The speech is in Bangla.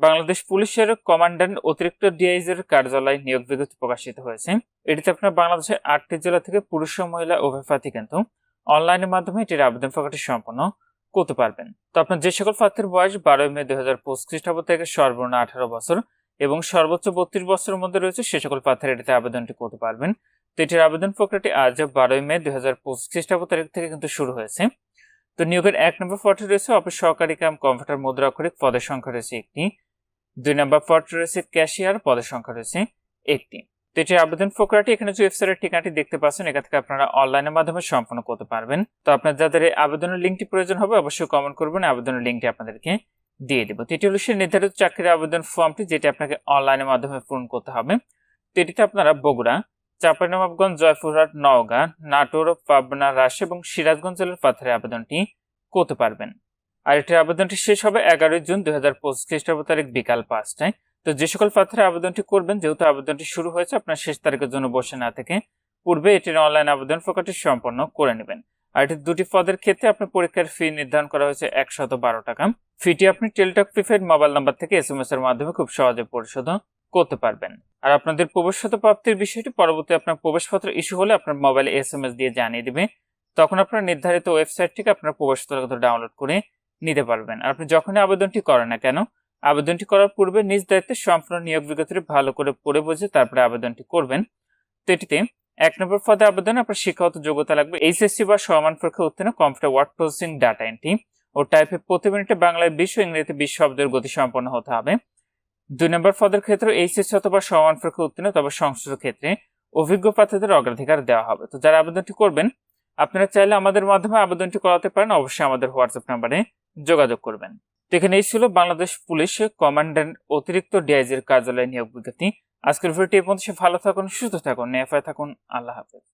বাংলাদেশ পুলিশের কমান্ড্যান্ট অতিরিক্ত ডিআইজের কার্যালয় নিয়োগ বিজ্ঞপ্তি প্রকাশিত হয়েছে। এটিতে আপনার বাংলাদেশের আটটি জেলা থেকে পুরুষ ও মহিলা উভয় কিন্তু অনলাইনের মাধ্যমে এটির আবেদন প্রকাশটি সম্পন্ন করতে পারবেন। তো আপনার যে সকল প্রার্থীর বয়স বারোই মে দুই হাজার পঁচিশ খ্রিস্টাব্দ থেকে সর্বনিম্ন আঠারো বছর এবং সর্বোচ্চ বত্রিশ বছরের মধ্যে রয়েছে, সে সকল প্রার্থীরা এটিতে আবেদনটি করতে পারবেন। তো এটির আবেদন প্রক্রিয়াটি আজ বারোই মে দুই হাজার পঁচিশ খ্রিস্টাব্দ তারিখ থেকে কিন্তু শুরু হয়েছে। তো নিয়োগের এক নম্বর পদটি রয়েছে, অফিস সহকারী কাম কম্পিউটার মুদ্রা অক্ষরিক পদের সংখ্যা রয়েছে একটি। দুই নম্বর পদটি রয়েছে ক্যাশিয়ার, পদের সংখ্যা রয়েছে একটি। তো আবেদন প্রক্রিয়াটি এখানে যে ওয়েবসাইটের ঠিকানাটি দেখতে পাচ্ছেন এখান থেকে আপনারা অনলাইনের মাধ্যমে সম্পন্ন করতে পারবেন। তো আপনার যাদের আবেদনের লিঙ্কটি প্রয়োজন হবে, অবশ্যই কমেন্ট করবেন, আবেদনের লিঙ্কটি আপনাদেরকে দিয়ে দেবো। তো হলো সেই নির্ধারিত চাকরির আবেদন ফর্মটি যেটি আপনাকে অনলাইনের মাধ্যমে পূরণ করতে হবে। তো এটিতে আপনারা বগুড়া, চাঁপাইনবাবগঞ্জ, জয়পুরহাট, নওগাঁ, নাটোর, পাবনা, রাজশাহী এবং সিরাজগঞ্জ জেলার প্রার্থীর আবেদনটি করতে পারবেন। আর এটির আবেদনটি শেষ হবে এগারোই জুন দুই হাজার পঁচিশ খ্রিস্টাব্দ তারিখ বিকাল পাঁচটায়। তো যে সকল প্রার্থীরা আবেদনটি করবেন, যেহেতু আবেদনটি শুরু হয়েছে, আপনার শেষ তারিখের জন্য বসে না থেকে পূর্বে এটির অনলাইন আবেদন প্রকারটি সম্পন্ন করে নেবেন। আর এটির দুটি পদের ক্ষেত্রে আপনার পরীক্ষার ফি নির্ধারণ করা হয়েছে একশত বারো টাকা। ফিটি আপনি টেলটক প্রিপেড মোবাইল নাম্বার থেকে এস এম এস এর মাধ্যমে খুব সহজে পরিশোধ করতে পারবেন। আর আপনাদের প্রবেশপত্র প্রাপ্তির বিষয়টি পরবর্তী আপনার প্রবেশপত্র ইস্যু হলে আপনার মোবাইলে এস এম এস দিয়ে জানিয়ে দিবে। তখন আপনার নির্ধারিত ওয়েবসাইট থেকে আপনার প্রবেশপত্র ডাউনলোড করে নিতে পারবেন। আর আপনি যখনই আবেদনটি করেন না কেন, আবেদনটি করার পূর্বে নিজ দায়িত্বে সম্পূর্ণ নিয়োগ বিজ্ঞপ্তি ভালো করে পড়ে বুঝে তারপরে আবেদনটি করবেন। তো এটিতে এক নম্বর পদে আবেদন আপনার শিক্ষাগত যোগ্যতা লাগবে এইচএসসি বা সমান পরীক্ষা উত্তীর্ণ computer word processing data entry. ও টাইপে প্রতি মিনিটে বাংলায় বিশ ও ইংরেজিতে বিশ শব্দের গতি সম্পন্ন হতে হবে। দুই নম্বর পদের ক্ষেত্রে এইচএসসি অথবা সমান পরীক্ষা উত্তীর্ণ তবে সংশ্লিষ্ট ক্ষেত্রে অভিজ্ঞ প্রার্থীদের অগ্রাধিকার দেওয়া হবে। তো যারা আবেদনটি করবেন, আপনারা চাইলে আমাদের মাধ্যমে আবেদনটি করাতে পারেন। অবশ্যই আমাদের হোয়াটসঅ্যাপ নাম্বারে যোগাযোগ করবেন। এখানে এই ছিল বাংলাদেশ পুলিশ কমান্ড্যান্ট অতিরিক্ত ডিআইজির কার্যালয়ে নিয়োগ বিজ্ঞপ্তি। আজকের ভিডিওটি এই পর্যন্ত। ভালো থাকুন, সুস্থ থাকুন নেফায় থাকুন। আল্লাহ হাফেজ।